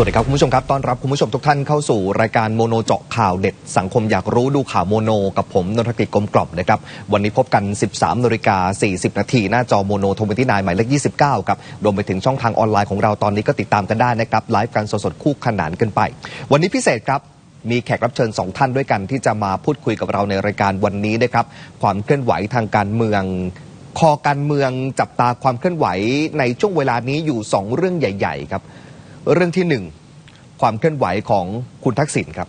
วัสดีครับคุณผู้ชมครับต้อนรับคุณผู้ชมทุกท่านเข้าสู่รายการโมโนเจาะข่าวเด็ด สังคมอยากรู้ดูข่าวโมโน กับผมนนทกฤษกลมกล่อมนะครับวันนี้พบกัน 13นาฬิกา40 นาทีหน้าจอโมโนทวิตี้นหมายเลข 29ครับรวมไปถึงช่องทางออนไลน์ของเราตอนนี้ก็ติดตามกันได้นะครับไลฟ์กันสดๆคู่ขนานกันไป วันนี้พิเศษครับมีแขกรับเชิญสองท่านด้วยกันที่จะมาพูดคุยกับเราในรายการวันนี้นะครับความเคลื่อนไหวทางการเมืองคอการเมืองจับตาความเคลื่อนไหวในช่วงเวลานี้อยู่สองเรื่องใหญ่ ๆ ครับ เรื่องที่หนึ่งความเคลื่อนไหวของคุณทักษิณครับ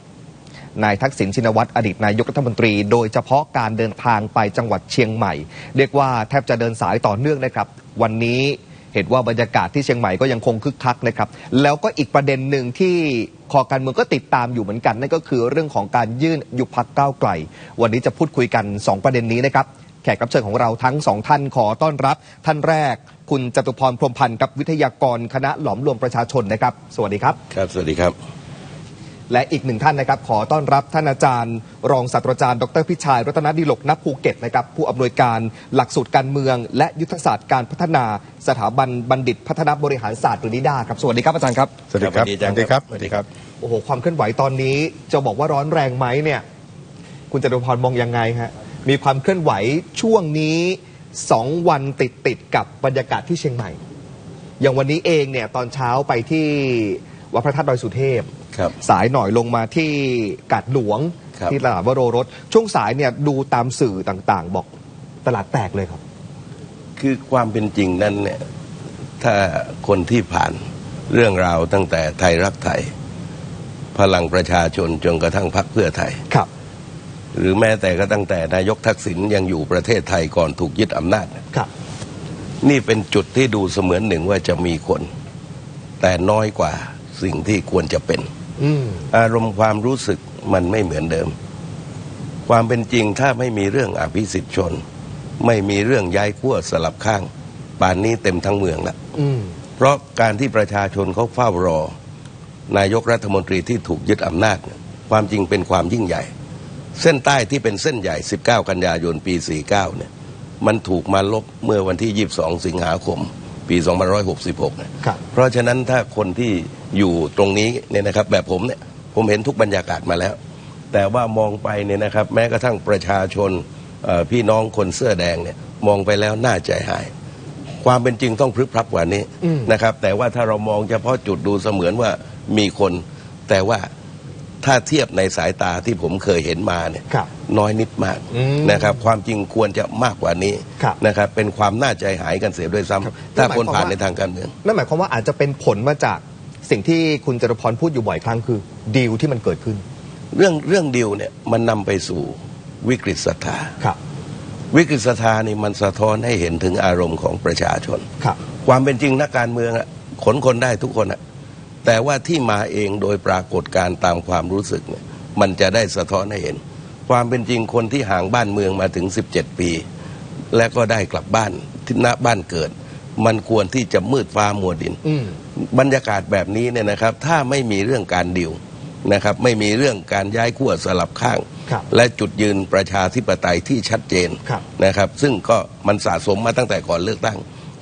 นายทักษิณชินวัตรอดีตนายกรัฐมนตรี โดยเฉพาะการเดินทางไปจังหวัดเชียงใหม่ เรียกว่าแทบจะเดินสายต่อเนื่องนะครับ วันนี้เห็นว่าบรรยากาศที่เชียงใหม่ก็ยังคงคึกคักนะครับ แล้วก็อีกประเด็นหนึ่งที่คอการเมืองก็ติดตามอยู่เหมือนกัน นั่นก็คือเรื่องของการยื่นยุบพักก้าวไกล วันนี้จะพูดคุยกัน 2 ประเด็นนี้นะครับ แขกรับเชิญของเราทั้งสองท่านขอต้อนรับ ท่านแรก คุณจตุพรพรหมพันธ์กับวิทยากรคณะหลอมรวมประชาชนนะครับ สวัสดีครับ ครับ สวัสดีครับและอีกหนึ่งท่านนะครับ ขอต้อนรับท่านอาจารย์ รองศาสตราจารย์ดรพิชัยรัตนดิลกณภูเก็ตนะครับผู้อำนวยการหลักสูตรการเมือง และยุทธศาสตร์การพัฒนาสถาบันบัณฑิต พัฒนาบริหารศาสตร์หรือนิด้าครับสวัสดีครับอาจารย์ครับสวัสดีครับสวัสดีอาจารย์สวัสดีครับสวัสดีครับโอ้โหความเคลื่อนไหวตอนนี้จะบอกว่าร้อนแรงไหมเนี่ย คุณจตุพรมองยังไงฮะมีความเคลื่อนไหวช่วงนี้ สองวันติดติดๆกับบรรยากาศที่เชียงใหม่ อย่างวันนี้เองเนี่ยตอนเช้าไปที่วัดพระธาตุดอยสุเทพครับสายหน่อยลงมาที่กาดหลวงครับที่ตลาดวโรรส ช่วงสายเนี่ยดูตามสื่อต่างๆ บอกตลาดแตกเลยครับ คือความเป็นจริงนั้นเนี่ยถ้าคนที่ผ่านเรื่องราวตั้งแต่ไทยรักไทย พลังประชาชนจนกระทั่งพรรคเพื่อไทยครับ หรือแม้แต่ก็ตั้งแต่นายกทักษิณยังอยู่ประเทศไทยก่อนถูกยึดอำนาจ ครับ นี่เป็นจุดที่ดูเสมือนหนึ่งว่าจะมีคน แต่น้อยกว่าสิ่งที่ควรจะเป็น อืมอารมณ์ความรู้สึกมันไม่เหมือนเดิม ความเป็นจริงถ้าไม่มีเรื่องอภิสิทธิชน ไม่มีเรื่องย้ายขั้วสลับข้างป่านนี้เต็มทั้งเมืองละอืมเพราะการที่ประชาชนเขาเฝ้ารอ นายกรัฐมนตรีที่ถูกยึดอำนาจเนี่ยความจริงเป็นความยิ่งใหญ่ เส้นใต้ที่เป็นเส้นใหญ่ 19 กันยายนปี 49 เนี่ย มันถูกมาลบเมื่อวันที่ 22 สิงหาคม ปี 2566เนี่ยครับ เพราะฉะนั้นถ้าคนที่อยู่ตรงนี้เนี่ยนะครับ แบบผมเนี่ย ผมเห็นทุกบรรยากาศมาแล้ว แต่ว่ามองไปเนี่ยนะครับ แม้กระทั่งประชาชนเอ่อพี่น้องคนเสื้อแดงเนี่ย มองไปแล้วน่าใจหาย ความเป็นจริงต้องพรึบพรับกว่านี้อืมนะครับ แต่ว่าถ้าเรามองเฉพาะจุดดูเสมือนว่ามีคน แต่ว่า ถ้าเทียบในสายตาที่ผมเคยเห็นมาเนี่ยครับน้อยนิดมากอืมนะครับ ความจริงควรจะมากกว่านี้ครับนะครับ เป็นความน่าใจหายกันเสียด้วยซ้ำครับถ้านั่นหมายคนผ่านความว่า ในทางการเมือง นั่นหมายความว่าอาจจะเป็นผลมาจากสิ่งที่คุณจตุพรพูดอยู่บ่อยครั้งคือดีลที่มันเกิดขึ้นเรื่องเรื่องเดียวเนี่ยมันนำไปสู่วิกฤตศรัทธา ครับวิกฤตศรัทธานี่มันสะท้อนให้เห็นถึงอารมณ์ของประชาชน ครับ ความเป็นจริงนักการเมืองอะขนคนได้ทุกคนอะ แต่ว่าที่มาเองโดยปรากฏการณ์ตามความรู้สึกเนี่ยมันจะได้สะท้อนให้เห็น ความเป็นจริงคนที่ห่างบ้านเมืองมาถึง 17 ปี และก็ได้กลับบ้านที่ณบ้านเกิด มันควรที่จะมืดฟ้ามัวดินอืมบรรยากาศแบบนี้เนี่ยนะครับ ถ้าไม่มีเรื่องการดิวนะครับ ไม่มีเรื่องการย้ายขั้วสลับข้างครับและจุดยืนประชาธิปไตยที่ชัดเจนครับนะครับ ซึ่งก็มันสะสมมาตั้งแต่ก่อนเลือกตั้ง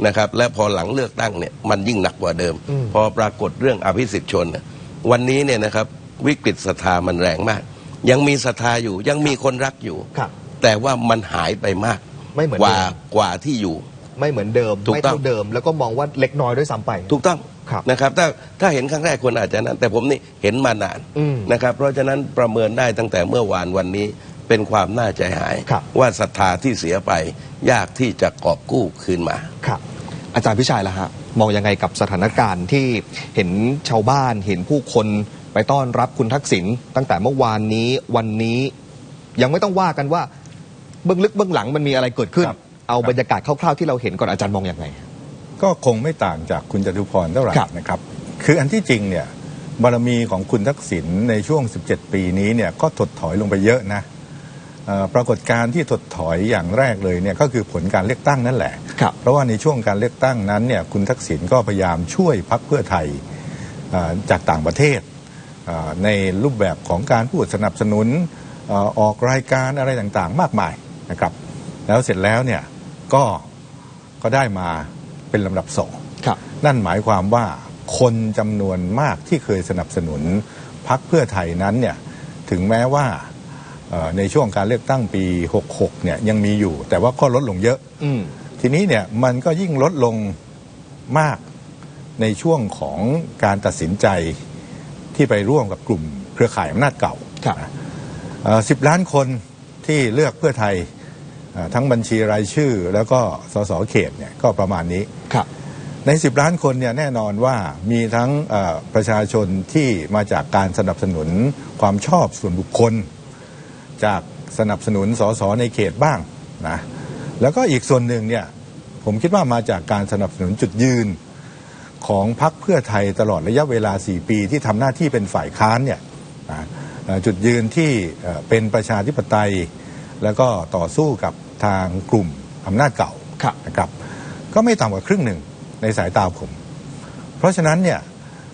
นะครับและพอหลังเลือกตั้งเนี่ยมันยิ่งหนักกว่าเดิมอืมพอปรากฏเรื่องอภิสิทธิชนเนี่ยวันนี้เนี่ยนะครับวิกฤตศรัทธามันแรงมาก ยังมีศรัทธาอยู่ยังมีคนรักอยู่ครับแต่ว่ามันหายไปมากไม่เหมือนกว่าเดิมกว่าที่อยู่ ไม่เหมือนเดิมถูกไม่ต้อเท่างเดิม แล้วก็มองว่าเล็กน้อยด้วยซ้ำไป ถูกต้องครับนะครับถ้าถ้าเห็นครั้งแรกคนอาจจะนั้น แต่ผมนี่เห็นมานานอืมนะครับเพราะฉะนั้นประเมินได้ตั้งแต่เมื่อวานวันนี้เป็นความน่าใจหายครับว่าศรัทธาที่เสียไป ยากที่จะกอบกู้คืนมาครับ อาจารย์พิชัยล่ะฮะมองยังไงกับสถานการณ์ที่เห็นชาวบ้านเห็นผู้คนไปต้อนรับคุณทักษิณตั้งแต่เมื่อวานนี้วันนี้ยังไม่ต้องว่ากันว่าเบื้องลึกเบื้องหลังมันมีอะไรเกิดขึ้น ครับเอาบรรยากาศคร่าวๆที่เราเห็นก่อนอาจารย์มองยังไง ก็คงไม่ต่างจากคุณจตุพรเท่าไหร่ครับนะครับ คืออันที่จริงเนี่ยบารมีของคุณทักษิณในช่วง 17 ปีนี้เนี่ยก็ถดถอยลงไปเยอะนะเอ่อ ปรากฏการณ์ที่ถดถอยอย่างแรกเลยเนี่ยก็คือผลการเลือกตั้งนั่นแหละครับเพราะว่าในช่วงการเลือกตั้งนั้นเนี่ยคุณทักษิณก็พยายามช่วยพรรคเพื่อไทยเอ่อจากต่างประเทศเอ่อในรูปแบบของการพูดสนับสนุนเอ่อออกรายการอะไรต่างๆ มากมายนะครับ แล้วเสร็จแล้วเนี่ยก็ก็ได้มาเป็นลำดับสองครับนั่นหมายความว่าคนจำนวนมากที่เคยสนับสนุนพักเพื่อไทยนั้นเนี่ยถึงแม้ว่าเอ่อ ในช่วงการเลือกตั้งปี 66 เนี่ยยังมีอยู่ แต่ว่าก็ลดลงเยอะอืมทีนี้เนี่ยมันก็ยิ่งลดลงมากในช่วงของการตัดสินใจที่ไปร่วมกับกลุ่มเครือข่ายอำนาจเก่าครับสิบล้านคนที่เลือกเพื่อไทยเอ่อทั้งบัญชีรายชื่อ แล้วก็สสเขตเนี่ยก็ประมาณนี้ครับใน 10 ล้านคนเนี่ยแน่นอนว่ามีทั้งเอ่อประชาชนที่มาจากการสนับสนุนความชอบส่วนบุคคล จากสนับสนุนสสในเขตบ้างนะแล้วก็อีกส่วนหนึ่งเนี่ยผมคิดว่ามาจากการสนับสนุนจุดยืนของพรรคเพื่อไทยตลอดระยะเวลา 4 ปีที่ทำหน้าที่เป็นฝ่ายค้านเนี่ยนะเอ่อจุดยืนที่เอ่อเป็นประชาธิปไตย แล้วก็ต่อสู้กับทางกลุ่มอำนาจเก่าครับนะครับก็ไม่ต่ำกว่าครึ่งหนึ่งในสายตาผม เพราะฉะนั้นเนี่ย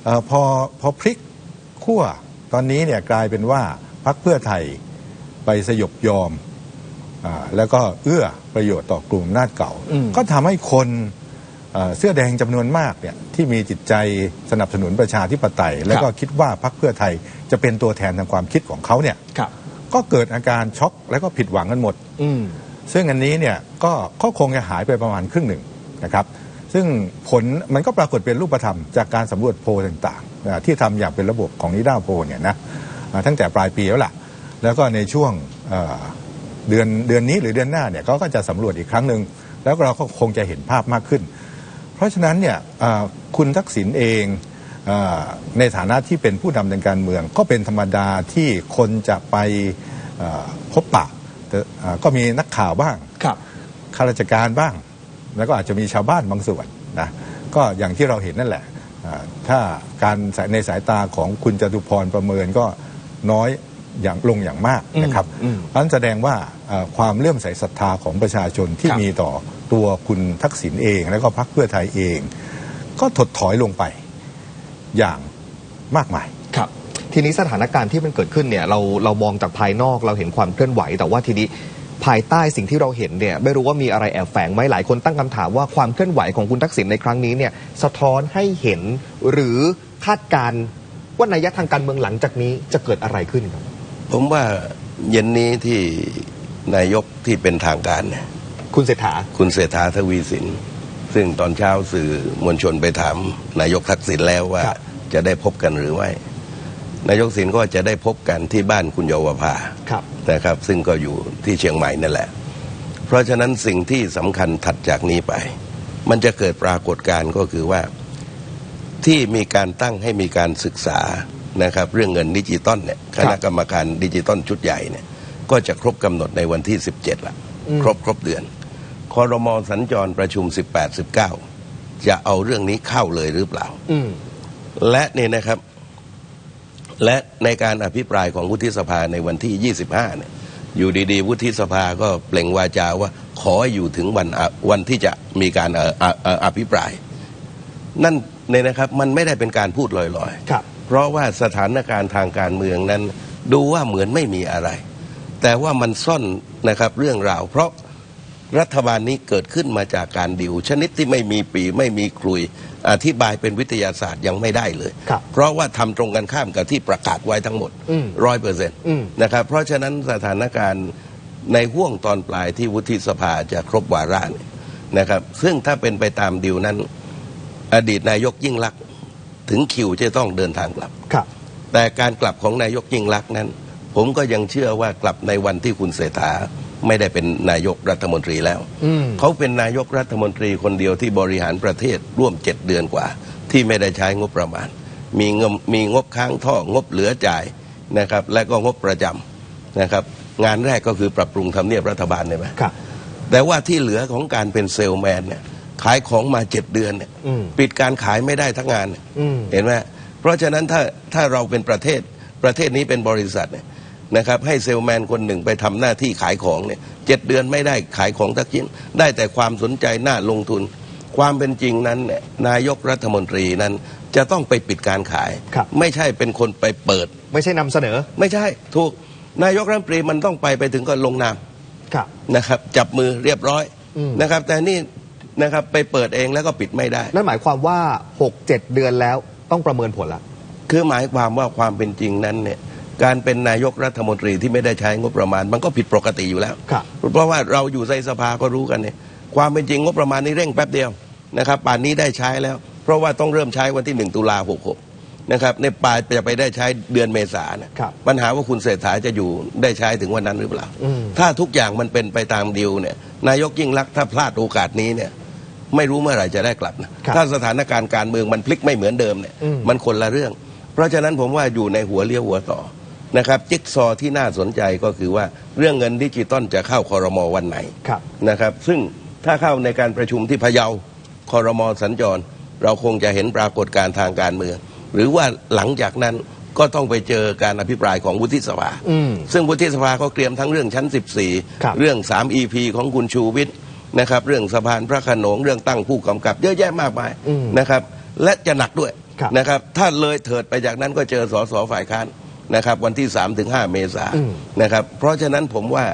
เออพอพอพลิกขั้วตอนนี้เนี่ยกลายเป็นว่าพรรคเพื่อไทย ไปสยบยอมอาแล้วก็เอื้อประโยชน์ต่อกลุ่มอำนาจเก่าอืมก็ทำให้คนเอ่อเสื้อแดงจำนวนมากเนี่ยที่มีจิตใจสนับสนุนประชาธิปไตย แล้วก็คิดว่าพรรคเพื่อไทยจะเป็นตัวแทนทางความคิดของเขาเนี่ยครับก็เกิดอาการช็อกแล้วก็ผิดหวังกันหมดอืมซึ่งอันนี้เนี่ยก็ก็คงจะหายไปประมาณครึ่งหนึ่งนะครับ ซึ่งผลมันก็ปรากฏเป็นรูปธรรมจากการสำรวจโพลต่างๆอ่าที่ทำอย่างเป็นระบบของนิด้าโพลเนี่ยนะอ่าตั้งแต่ปลายปีแล้วล่ะ แล้วก็ในช่วงเอ่อเดือนเดือนนี้หรือเดือนหน้าเนี่ยเขาก็จะสำรวจอีกครั้งหนึ่งแล้วเราก็คงจะเห็นภาพมากขึ้น เพราะฉะนั้นเนี่ยอ่าคุณทักษิณเองอาในฐานะที่เป็นผู้นำทางการเมือง ก็เป็นธรรมดาที่คนจะไปอ่าพบปะแต่อ่าก็มีนักข่าวบ้างครับข้าราชการบ้าง แล้วก็อาจจะมีชาวบ้านบางส่วนนะก็อย่างที่เราเห็นนั่นแหละอ่าถ้าการในสายตาของคุณจตุพรประเมินก็น้อย อย่างลงอย่างมากนะครับอืมอืมเพราะฉะนั้นแสดงว่าอ่าความเลื่อมใสศรัทธาของประชาชนที่ครับมีต่อตัวคุณทักษิณเอง แล้วก็พรรคเพื่อไทยเอง ก็ถดถอยลงไปอย่างมากมายครับทีนี้สถานการณ์ที่มันเกิดขึ้นเนี่ยเราเรามองจากภายนอกเราเห็นความเคลื่อนไหว แต่ว่าทีนี้ภายใต้สิ่งที่เราเห็นเนี่ยไม่รู้ว่ามีอะไรแอบแฝงไหมหลายคนตั้งคำถามว่าความเคลื่อนไหวของคุณทักษิณในครั้งนี้เนี่ยสะท้อนให้เห็นหรือคาดการณ์ว่านัยยะทางการเมืองหลังจากนี้จะเกิดอะไรขึ้นครับ ผมว่าเย็นนี้ที่นายกที่เป็นทางการเนี่ยคุณเศรษฐา คุณเศรษฐาทวีสิน ซึ่งตอนเช้าสื่อมวลชนไปถาม นายกทักษิณแล้วว่าครับ จะได้พบกันหรือไม่นายกสินก็จะได้พบกันที่บ้านคุณเยาวภา ครับ นะครับ ซึ่งก็อยู่ที่เชียงใหม่นั่นแหละ เพราะฉะนั้นสิ่งที่สำคัญถัดจากนี้ไป มันจะเกิดปรากฏการณ์ก็คือว่าที่มีการตั้งให้มีการศึกษา นะครับเรื่องเงินดิจิตอลเนี่ยคณะกรรมการดิจิตอลชุดใหญ่เนี่ยก็จะครบกำหนดในวันที่ 17ละอืมครบครบเดือนคอรมอสัญจรประชุม 18 19 จะเอาเรื่องนี้เข้าเลยหรือเปล่าอืมและเนี่ยนะครับ และในการอภิปรายของวุฒิสภาในวันที่ 25 เนี่ย อยู่ดีๆ วุฒิสภาก็เปล่งวาจาว่า ขออยู่ถึงวันอะวันที่จะมีการเอ่ออะเอ่ออภิปราย นั่นเนี่ยนะครับ มันไม่ได้เป็นการพูดลอยๆครับ เพราะว่าสถานการณ์ทางการเมืองนั้น ดูว่าเหมือนไม่มีอะไร แต่ว่ามันซ่อนนะครับเรื่องราว เพราะรัฐบาลนี้เกิดขึ้นมาจากการดิว ชนิดที่ไม่มีปีไม่มีคลุยอธิบายเป็นวิทยาศาสตร์ยังไม่ได้เลยครับเพราะว่าทำตรงกันข้ามกับที่ประกาศไว้ทั้งหมดอืมร้อยเปอร์เซ็นต์อืมนะครับเพราะฉะนั้นสถานการณ์ในห่วงตอนปลายที่วุฒิสภาจะครบวาระเนี่ยนะครับ ซึ่งถ้าเป็นไปตามดิวนั้น อดีตนายกยิ่งลักษณ์ ถึงคิวจะต้องเดินทางกลับ ครับ แต่การกลับของนายกยิ่งลักษณ์นั้น ผมก็ยังเชื่อว่ากลับในวันที่คุณเศรษฐาไม่ได้เป็นนายกรัฐมนตรีแล้ว อืม เขาเป็นนายกรัฐมนตรีคนเดียวที่บริหารประเทศร่วมเจ็ดเดือนกว่า ที่ไม่ได้ใช้งบประมาณ มีเงินมีงบค้างท่องบเหลือจ่ายนะครับ และก็งบประจำนะครับ งานแรกก็คือปรับปรุงทำเนียบรัฐบาลใช่ไหม ครับ แต่ว่าที่เหลือของการเป็นเซลแมนเนี่ย ขายของมาเจ็ดเดือนเนี่ยอืมปิดการขายไม่ได้ทั้งงานเนี่ยอืมเห็นไหมเพราะฉะนั้นถ้าถ้าเราเป็นประเทศประเทศนี้เป็นบริษัทเนี่ยนะครับให้เซลแมนคนหนึ่งไปทำหน้าที่ขายของเนี่ยเจ็ดเดือนไม่ได้ขายของทักชิ้นได้แต่ความสนใจน่าลงทุน ความเป็นจริงนั้นเนี่ยนายกรัฐมนตรีนั้นจะต้องไปปิดการขายครับไม่ใช่เป็นคนไปเปิด ไม่ใช่นำเสนอ ไม่ใช่ถูกนายกรัฐมนตรีมันต้องไปไปถึงก็ลงนามครับนะครับ จับมือเรียบร้อยอืมนะครับ แต่นี่ นะครับไปเปิดเองแล้วก็ปิดไม่ได้ นั่นหมายความว่า 6-7 เดือนแล้วต้องประเมินผลละ คือหมายความว่าความเป็นจริงนั้นเนี่ยการเป็นนายกรัฐมนตรีที่ไม่ได้ใช้งบประมาณ มันก็ผิดปกติอยู่แล้ว ครับ เพราะว่าเราอยู่ในสภาก็รู้กันเนี่ยความเป็นจริงงบประมาณนี้เร่งแป๊บเดียวนะครับป่านนี้ได้ใช้แล้ว เพราะว่าต้องเริ่มใช้วันที่1ตุลา66นะครับในปลายจะไปได้ใช้เดือนเมษานะครับปัญหาว่าคุณเศรษฐาจะอยู่ได้ใช้ถึงวันนั้นหรือเปล่า อืม ถ้าทุกอย่างมันเป็นไปตามดีลเนี่ยนายกยิ่งรักษณ์ถ้าพลาดโอกาสนี้เนี่ย ไม่รู้เมื่อไหร่จะได้กลับนะครับถ้าสถานการณ์การเมืองมันพลิกไม่เหมือนเดิมเนี่ยอืมมันคนละเรื่อง เพราะฉะนั้นผมว่าอยู่ในหัวเลี้ยวหัวต่อนะครับจิ๊กซอว์ที่น่าสนใจก็คือว่าเรื่องเงินดิจิตอลจะเข้าคอรมอวันไหนครับนะครับ ซึ่งถ้าเข้าในการประชุมที่พะเยาคอรมอสัญจร เราคงจะเห็นปรากฏการณ์ทางการเมือง หรือว่าหลังจากนั้นก็ต้องไปเจอการอภิปรายของวุฒิสภาอืมซึ่งวุฒิสภาก็เตรียมทั้งเรื่องชั้นครับ14 เรื่อง 3 EP ของคุณชูวิทย์ นะครับ เรื่องสะพานพระโขนงเรื่องตั้งผู้กำกับ เยอะแยะมากมายอืมนะครับ และจะหนักด้วยครับนะครับ ถ้าเลยเถิดไปจากนั้นก็เจอสสฝ่ายค้านนะครับ วันที่3ถึง5เมษาอืมนะครับ เพราะฉะนั้นผมว่า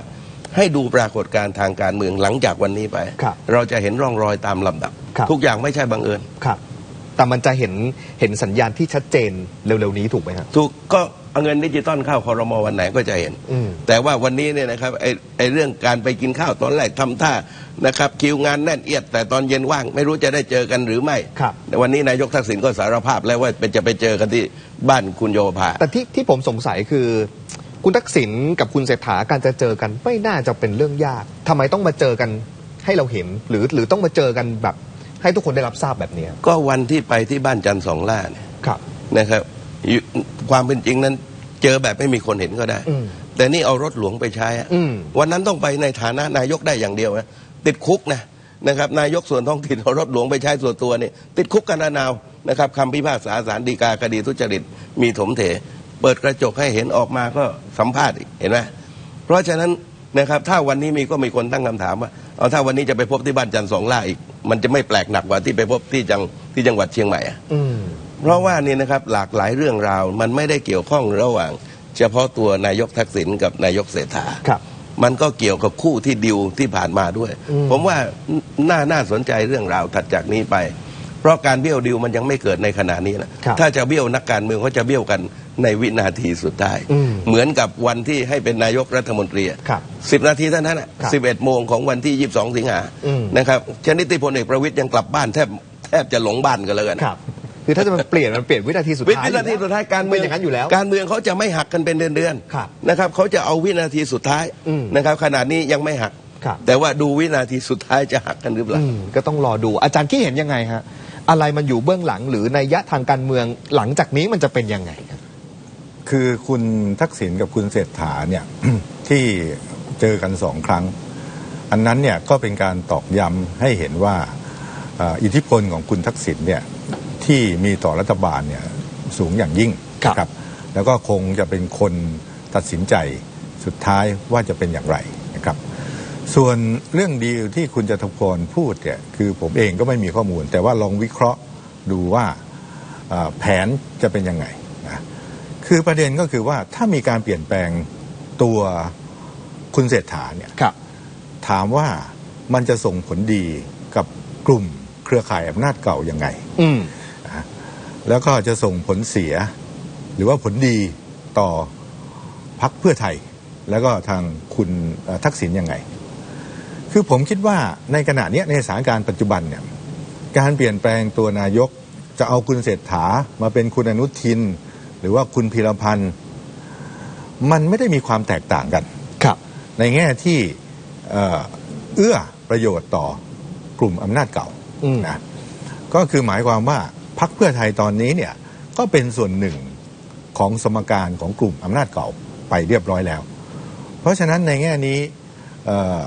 ให้ดูปรากฏการณ์ทางการเมืองหลังจากวันนี้ไป ครับเราจะเห็นร่องรอยตามลำดับ ครับ ทุกอย่างไม่ใช่บังเอิญ ครับ แต่มันจะเห็นเห็นสัญญาณที่ชัดเจนเร็วๆนี้ถูกไหมครับ ถูกก็ เอาเงินดิจิตอลเข้าคอรมอวันไหนก็จะเห็นอืมแต่ว่าวันนี้เนี่ยนะครับไอ้ไอ้เรื่องการไปกินข้าวตอนแรกทำท่านะครับคิวงานแน่นเอียด แต่ตอนเย็นว่างไม่รู้จะได้เจอกันหรือไม่ครับแต่วันนี้นายกทักษิณก็สารภาพแล้วว่าเป็นจะไปเจอกันที่บ้านคุณโยภาแต่ที่ที่ผมสงสัยคือคุณทักษิณกับคุณเศรษฐาการจะเจอกันไม่น่าจะเป็นเรื่องยากทำไมต้องมาเจอกันให้เราเห็น หรือหรือต้องมาเจอกันแบบให้ทุกคนได้รับทราบแบบเนี้ยก็วันที่ไปที่บ้านจันทร์สองล่าเนี่ยครับนะครับ อยู่ความเป็นจริงนั้นเจอแบบไม่มีคนเห็นก็ได้ อืมแต่นี่เอารถหลวงไปใช้อะอืม วันนั้นต้องไปในฐานะนายกได้อย่างเดียวนะติดคุกนะนะครับ นายกส่วนท้องถิ่นเอารถหลวงไปใช้ส่วนตัวเนี่ยติดคุกกันนาวนะครับคำพิพากษาศาลฎีกาคดีทุจริตมีถมเถ เปิดกระจกให้เห็นออกมาก็สัมภาษณ์อีกเห็นไหมเพราะฉะนั้นนะครับถ้าวันนี้มีก็มีคนตั้งคำถามว่าเอาถ้าวันนี้จะไปพบที่บ้านจันทร์สองล่าอีก มันจะไม่แปลกหนักกว่าที่ไปพบที่จังที่จังหวัดเชียงใหม่อะ อืม เพราะว่านี่นะครับหลากหลายเรื่องราวมันไม่ได้เกี่ยวข้องระหว่าง เฉพาะตัวนายกทักษิณกับนายกเศรษฐาครับ มันก็เกี่ยวกับคู่ที่ดิวที่ผ่านมาด้วยอืมผมว่าน่าน่าสนใจเรื่องราวถัดจากนี้ไป เพราะการเบี้ยวดิวมันยังไม่เกิดในขณะนี้นะครับ ถ้าจะเบี้ยวนักการเมืองเขาจะเบี้ยวกันในวินาทีสุดท้าย อืมเหมือนกับวันที่ให้เป็นนายกรัฐมนตรีอะครับสิบนาทีเท่านั้นครับสิบเอ็ดโมงของวันที่ยี่สิบสองสิงหาอืม นะครับชนิดที่พลเอกประวิตยยังกลับบ้านแทบแทบจะหลงบ้านกันเลยกัน ครับ คือถ้าจะมันเปลี่ยนมันเปลี่ยนวินาทีสุดวิท้ายนาทีสุดท้ายการเมืเป็อนงอย่างนั้นอยู่แล้วการเมืองเขาจะไม่หักกันเป็นเดือนครับๆนะครับเขาจะเอาวินาทีสุดท้ายอืมนะครับขนาดนี้ยังไม่หัก ครับ แต่ว่าดูวินาทีสุดท้ายจะหักกันหรือเปล่า อืมก็ต้องรอดูอาจารย์คิดเห็นยังไงฮะอะไรมันอยู่เบื้องหลังหรือในยยะทางการเมืองหลังจากนี้มันจะเป็นยังไงครับ คือคุณทักษิณกับคุณเศรษฐาเนี่ย ที่เจอกันสองครั้ง อันนั้นเนี่ยก็เป็นการตอกย้ำให้เห็นว่าเอ่ออิทธิพลของคุณทักษิณเนี่ย ที่มีต่อรัฐบาลเนี่ยสูงอย่างยิ่งครับนะแล้วก็คงจะเป็นคนตัดสินใจสุดท้ายว่าจะเป็นอย่างไรนะครับ ส่วนเรื่องดีลที่คุณจตุพรพูดเนี่ยคือผมเองก็ไม่มีข้อมูล แต่ว่าลองวิเคราะห์ดูว่าเอ่อแผนจะเป็นยังไงนะคือประเด็นก็คือว่าถ้ามีการเปลี่ยนแปลงตัวคุณเศรษฐาเนี่ยครับถามว่ามันจะส่งผลดีกับกลุ่มเครือข่ายอำนาจเก่ายังไงอืม แล้วก็จะส่งผลเสีย หรือว่าผลดีต่อพักเพื่อไทย แล้วก็ทางคุณเอ่อทักษิณยังไง คือผมคิดว่าในขณะเนี้ยในสถานการณ์ปัจจุบันเนี่ยการเปลี่ยนแปลงตัวนายกจะเอาคุณเศรษฐามาเป็นคุณอนุทิน หรือว่าคุณพีรพันธ์มันไม่ได้มีความแตกต่างกันครับ ในแง่ที่เอ่อเอื้อประโยชน์ต่อกลุ่มอำนาจเก่าอืมนะก็คือหมายความว่า พักเพื่อไทยตอนนี้เนี่ยก็เป็นส่วนหนึ่งของสมการของกลุ่มอำนาจเก่าไปเรียบร้อยแล้ว เพราะฉะนั้นในแง่นี้เอ่อ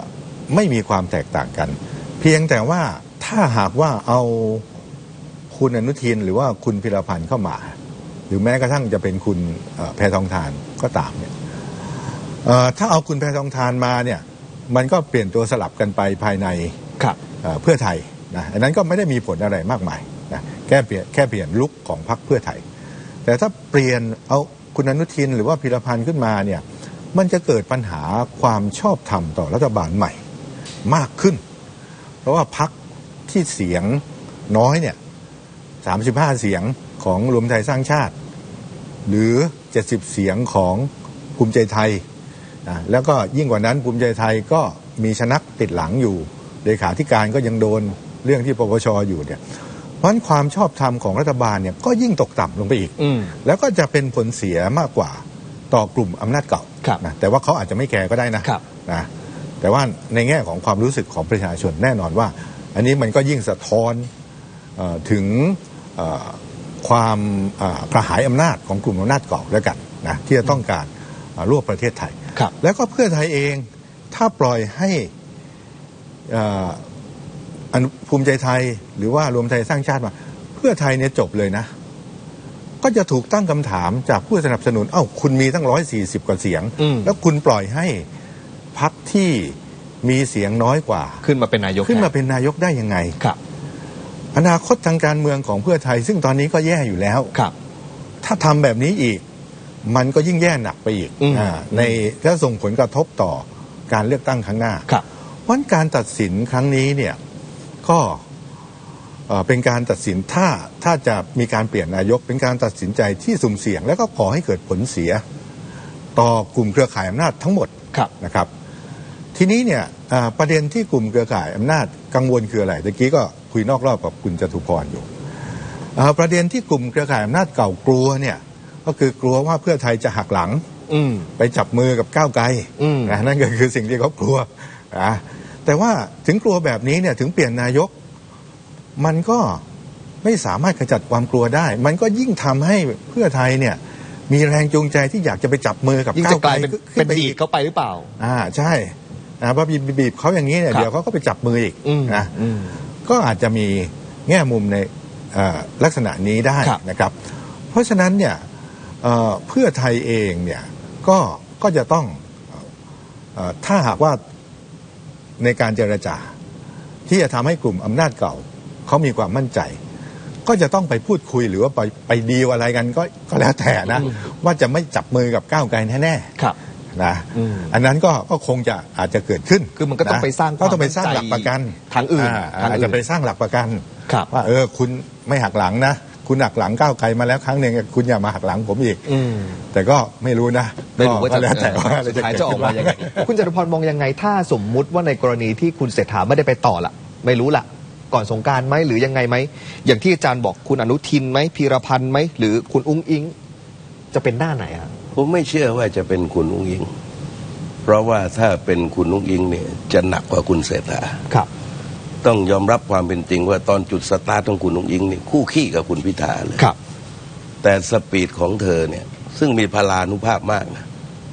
ไม่มีความแตกต่างกัน เพียงแต่ว่าถ้าหากว่าเอาคุณอนุทินหรือว่าคุณพิรพันธ์เข้ามา หรือแม้กระทั่งจะเป็นคุณเอ่อแพทองทานก็ตามเนี่ยเอ่อถ้าเอาคุณแพทองทานมาเนี่ยมันก็เปลี่ยนตัวสลับกันไปภายในครับเอ่อเพื่อไทยนะอันนั้นก็ไม่ได้มีผลอะไรมากมายนะ แค่เปลี่ยนแค่เปลี่ยนลุกของพรรคเพื่อไทย แต่ถ้าเปลี่ยนเอาคุณอนุทินหรือว่าพิรพันธ์ขึ้นมาเนี่ยมันจะเกิดปัญหาความชอบธรรมต่อรัฐบาลใหม่มากขึ้น เพราะว่าพรรคที่เสียงน้อยเนี่ยสามสิบห้าเสียงของรวมไทยสร้างชาติ หรือ 70 เสียงของภูมิใจไทยนะแล้วก็ยิ่งกว่านั้นภูมิใจไทยก็มีชนักติดหลังอยู่เลขาธิการก็ยังโดนเรื่องที่ปปชอยู่เนี่ย ราะฉะนั้นความชอบธรรมของรัฐบาลเนี่ยก็ยิ่งตกต่ำลงไปอีกอืมแล้วก็จะเป็นผลเสียมากกว่าต่อกลุ่มอำนาจเก่าครับนะแต่ว่าเขาอาจจะไม่แคร์ก็ได้นะครับนะ แต่ว่าในแง่ของความรู้สึกของประชาชนแน่นอนว่า อันนี้มันก็ยิ่งสะท้อนเออถึงเอ่อความเอ่อกระหายอำนาจของกลุ่มอำนาจเก่าแล้วกันนะที่จะต้องการเอ่อรวบประเทศไทยครับแล้วก็เพื่อไทยเองถ้าปล่อยให้เอ่ออนุภูมิใจไทยหรือว่ารวมไทยสร้างชาติมา เพื่อไทยเนี่ยจบเลยนะ ก็จะถูกตั้งคำถามจากผู้สนับสนุน เอ้า คุณมีตั้งร้อยสี่สิบกว่าเสียงอืมแล้วคุณปล่อยให้พักที่มีเสียงน้อยกว่า ขึ้นมาเป็นนายกขึ้นมาแทเป็นนายกได้ยังไงครับ อนาคตทางการเมืองของเพื่อไทย ซึ่งตอนนี้ก็แย่อยู่แล้วครับ ถ้าทำแบบนี้อีก มันก็ยิ่งแย่หนักไปอีกอืมอ่าในแล้วส่งผลกระทบต่อการเลือกตั้งครั้งหน้าครับเพราะฉะนั้นการตัดสินครั้งนี้เนี่ย ก็เอ่อเป็นการตัดสินถ้าถ้าจะมีการเปลี่ยนนายก เป็นการตัดสินใจที่สุ่มเสี่ยง แล้วก็ก่อให้เกิดผลเสีย ต่อกลุ่มเครือข่ายอำนาจทั้งหมดครับนะครับ ทีนี้เนี่ยอ่าประเด็นที่กลุ่มเครือข่ายอำนาจกังวลคืออะไรตะกี้ก็คุยนอกรอบกับคุณจตุพรอยู่อ่าประเด็นที่กลุ่มเครือข่ายอำนาจเก่ากลัวเนี่ยก็คือกลัวว่าเพื่อไทยจะหักหลังอืมไปจับมือกับก้าวไกลอืมนะนั่นก็คือสิ่งที่เขากลัวนะ แต่ว่าถึงกลัวแบบนี้เนี่ยถึงเปลี่ยนนายก มันก็ไม่สามารถขจัดความกลัวได้ มันก็ยิ่งทำให้เพื่อไทยเนี่ยมีแรงจูงใจที่อยากจะไปจับมือกับยิ่งก้าจะวกไกลลายเป็นขึ้เป็นไปดีอีดกเข้าไปหรือเปล่า อ่าใช่นะเพราะบีบบีบเขาอย่างนี้เนี่ยครับเดี๋ยวเขาก็ไปจับมืออีกอืมนะอืมก็อาจจะมีแง่มุมในเอ่อลักษณะนี้ได้ครับนะครับ เพราะฉะนั้นเนี่ยเอ่อเพื่อไทยเองเนี่ยก็ก็จะต้องเอ่อถ้าหากว่า ในการเจรจา ที่จะทำให้กลุ่มอำนาจเก่าเขามีความมั่นใจ ก็จะต้องไปพูดคุยหรือว่าไปไปดีลอะไรกันก็ก็แล้วแต่นะอืมว่าจะไม่จับมือกับก้าวไกลแน่ครับๆนะอืมอันนั้นก็ก็คงจะอาจจะเกิดขึ้น คือมันก็ต้องะไปสร้างก็ต้องไปสร้างความหลักประกันทางอื่นอ่ทางอื่นอาจจะไปสร้างหลักประกันครับว่าเออคุณไม่หักหลังนะ คุณหักหลังก้าวไกลมาแล้วครั้งหนึ่งคุณอย่ามาหักหลังผมอีกอืมแต่ก็ไม่รู้นะไม่รู้ว่าก็จะแล้วแต่ว่าสุดท้ายจะออกมายังไงคุณจตุพรมองยังไงถ้าสมมุติว่าในกรณีที่คุณเศรษฐาไม่ได้ไปต่อละไม่รู้ละก่อนสงกรารไหมหรือยังไงไหมอย่างที่อาจารย์บอกคุณอนุทินไหมพีรพันธ์ไหมหรือคุณอุ้งอิง จะเป็นหน้าไหนอะผมไม่เชื่อว่าจะเป็นคุณอุ้งอิง เพราะว่าถ้าเป็นคุณอุ้งอิงเนี่ยจะหนักกว่าคุณเศรษฐาครับ ต้องยอมรับความเป็นจริงว่าตอนจุดสตาร์ทของคุณอุ้งอิงนี่คู่ขี้กับคุณพิธาเลยครับ แต่สปีดของเธอเนี่ยซึ่งมีพลานุภาพมากนะ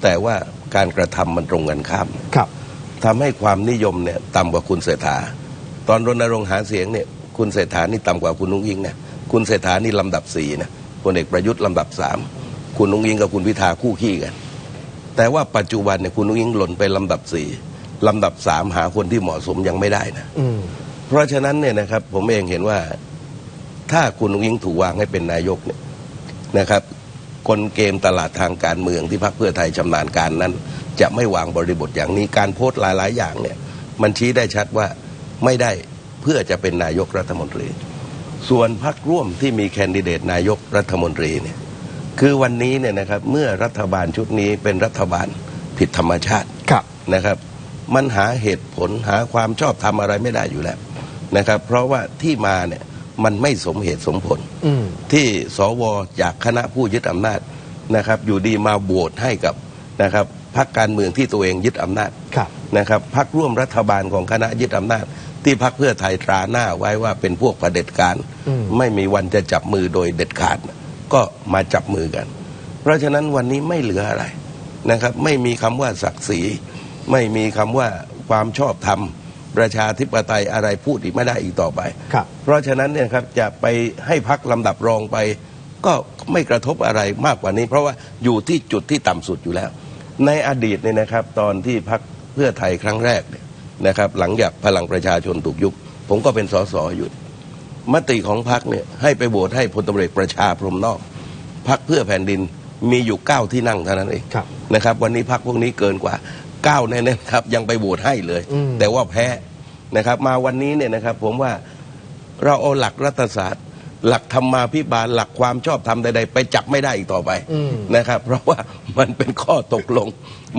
แต่ว่าการกระทำมันตรงกันข้ามครับทำให้ความนิยมเนี่ยต่ำกว่าคุณเศรษฐา ตอนรณรงค์หาเสียงเนี่ยคุณเศรษฐานี่ต่ำกว่าคุณนุ้งยิงนะคุณเศรษฐานี่ลำดับสี่นะพลเอกประยุทธ์ลำดับสามคุณนุ้งยิงกับคุณพิธาคู่ขี้กัน แต่ว่าปัจจุบันเนี่ยคุณนุ้งยิงหล่นไปลำดับสี่ ลำดับสามหาคนที่เหมาะสมยังไม่ได้นะอืมเพราะฉะนั้นเนี่ยนะครับ ผมเองเห็นว่าถ้าคุณนุ้งยิงถูกวางให้เป็นนายกเนี่ยนะครับกลเกมตลาดทางการเมืองที่พรรคเพื่อไทยชำนาญการนั้น จะไม่วางบริบทอย่างนี้การโพสต์หลาย ๆ อย่างเนี่ย มันชี้ได้ชัดว่าไม่ได้เพื่อจะเป็นนายกรัฐมนตรี ส่วนพรรคร่วมที่มีแคนดิเดตนายกรัฐมนตรีเนี่ยคือวันนี้เนี่ยนะครับเมื่อรัฐบาลชุดนี้เป็นรัฐบาลผิดธรรมชาติครับนะครับ มันหาเหตุผลหาความชอบธรรมอะไรไม่ได้อยู่แล้วนะครับ เพราะว่าที่มาเนี่ยมันไม่สมเหตุสมผลอืมที่สวจากคณะผู้ยึดอำนาจนะครับ อยู่ดีมาโหวตให้กับนะครับพรรคการเมืองที่ตัวเองยึดอำนาจครับนะครับพรรคร่วมรัฐบาลของคณะยึดอำนาจ ที่พรรคเพื่อไทยตราหน้าไว้ว่าเป็นพวกเผด็จการอืมไม่มีวันจะจับมือโดยเด็ดขาด ก็มาจับมือกัน เพราะฉะนั้นวันนี้ไม่เหลืออะไรนะครับ ไม่มีคำว่าศักดิ์ศรี ไม่มีคำว่าความชอบธรรมประชาธิปไตยอะไรพูดอีกไม่ได้อีกต่อไป ครับ เพราะฉะนั้นเนี่ยครับจะไปให้พักลำดับรองไป ก็ไม่กระทบอะไรมากกว่านี้ เพราะว่าอยู่ที่จุดที่ต่ำสุดอยู่แล้ว ในอดีตเนี่ยนะครับ ตอนที่พักเพื่อไทยครั้งแรกเนี่ยนะครับ หลังจากพลังประชาชนถูกยุบผมก็เป็นสสอยู่ มติของพักเนี่ยให้ไปโหวตให้พลตำรวจเอกประชาพรหมนอกพักเพื่อแผ่นดินมีอยู่เก้าที่นั่งเท่านั้นเองครับ นะครับ วันนี้พักพวกนี้เกินกว่า เก้าแน่ๆครับยังไปโหวตให้เลยอืมแต่ว่าแพ้นะครับ มาวันนี้เนี่ยนะครับ ผมว่าเราเอาหลักรัฐศาสตร์ หลักธรรมาภิบาลหลักความชอบธรรมใดๆ ไปจับไม่ได้อีกต่อไปอืมนะครับ เพราะว่ามันเป็นข้อตกลง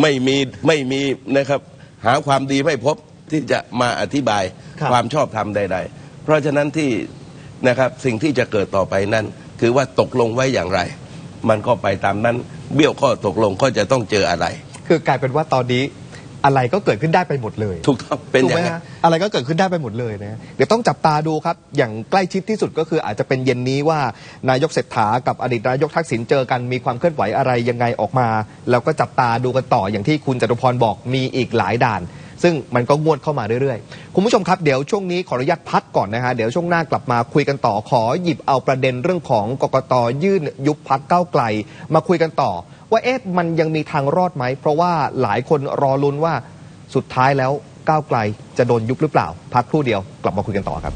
ไม่มีไม่มีนะครับ หาความดีไม่พบที่จะมาอธิบายครับความชอบธรรมใด ๆ เพราะฉะนั้นที่นะครับสิ่งที่จะเกิดต่อไปนั่นคือว่าตกลงไว้อย่างไร มันก็ไปตามนั้น เบี้ยวข้อตกลงก็จะต้องเจออะไร คือกลายเป็นว่าตอนนี้อะไรก็เกิดขึ้นได้ไปหมดเลยถูกต้องเป็นถูกอย่าไหมงนั้น ฮะอะไรก็เกิดขึ้นได้ไปหมดเลยนะเดี๋ยวต้องจับตาดูครับ อย่างใกล้ชิดที่สุดก็คืออาจจะเป็นเย็นนี้ว่านายกเศรษฐากับอดีตนายกทักษิณเจอกันมีความเคลื่อนไหวอะไรยังไงออกมา แล้วก็จับตาดูกันต่ออย่างที่คุณจตุพรบอกมีอีกหลายด่าน ซึ่งมันก็งวดเข้ามาเรื่อยๆ คุณผู้ชมครับเดี๋ยวช่วงนี้ขออนุญาตพักก่อนนะฮะเดี๋ยวช่วงหน้ากลับมาคุยกันต่อขอหยิบเอาประเด็นเรื่องของกกตยื่นยุบพักก้าวไกล มาคุยกันต่อ ว่าเอ๊ะมันยังมีทางรอดไหม เพราะว่าหลายคนรอลุ้นว่าสุดท้ายแล้วก้าวไกลจะโดนยุบหรือเปล่า พักครู่เดียวกลับมาคุยกันต่อครับ